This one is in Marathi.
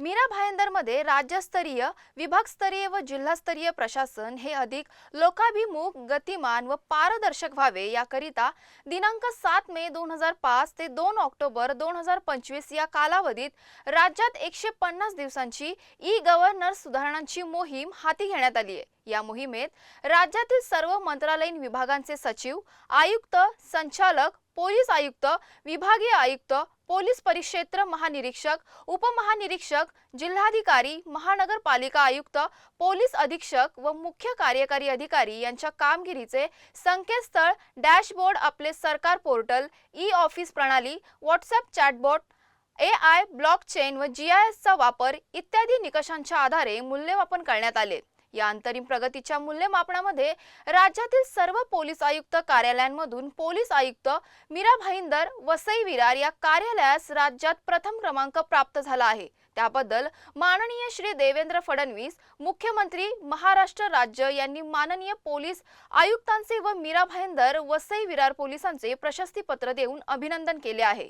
मीरा भायंदरमध्ये राज्यस्तरीय विभागस्तरीय व जिल्हास्तरीय प्रशासन हे अधिक लोकाभिमुख गतिमान व पारदर्शक व्हावे याकरिता दिनांक सात मे दोन हजार पाच ते दोन ऑक्टोबर दोन हजार पंचवीस या कालावधीत राज्यात एकशे पन्नास दिवसांची ई गव्हर्नन्स सुधारणांची मोहीम हाती घेण्यात आली आहे. या मोहिमेत राज्यातील सर्व मंत्रालयीन विभागांचे सचिव आयुक्त संचालक पोलीस आयुक्त विभागीय आयुक्त पोलीस परिक्षेत्र महानिरीक्षक उपमहानिरीक्षक जिल्हाधिकारी महानगरपालिका आयुक्त पोलीस अधीक्षक व मुख्य कार्यकारी अधिकारी यांच्या कामगिरीचे संकेतस्थळ डॅशबोर्ड आपले सरकार पोर्टल ई ऑफिस प्रणाली WhatsApp chatbot A I blockchain व जी आय एसचा वापर इत्यादी निकषांच्या आधारे मूल्यमापन करण्यात आले. या अंतरिम प्रगतीच्या मूल्यमापनामध्ये राज्यातील सर्व पोलीस आयुक्त कार्यालयांमधून पोलीस आयुक्त मीरा भाईंदर वसई विरार या कार्यालयास राज्यात प्रथम क्रमांक प्राप्त झाला आहे. त्याबद्दल माननीय श्री देवेंद्र फडणवीस मुख्यमंत्री महाराष्ट्र राज्य यांनी माननीय पोलीस आयुक्तांचे व मीरा भाईंदर वसई विरार पोलिसांचे प्रशस्तीपत्र देऊन अभिनंदन केले आहे.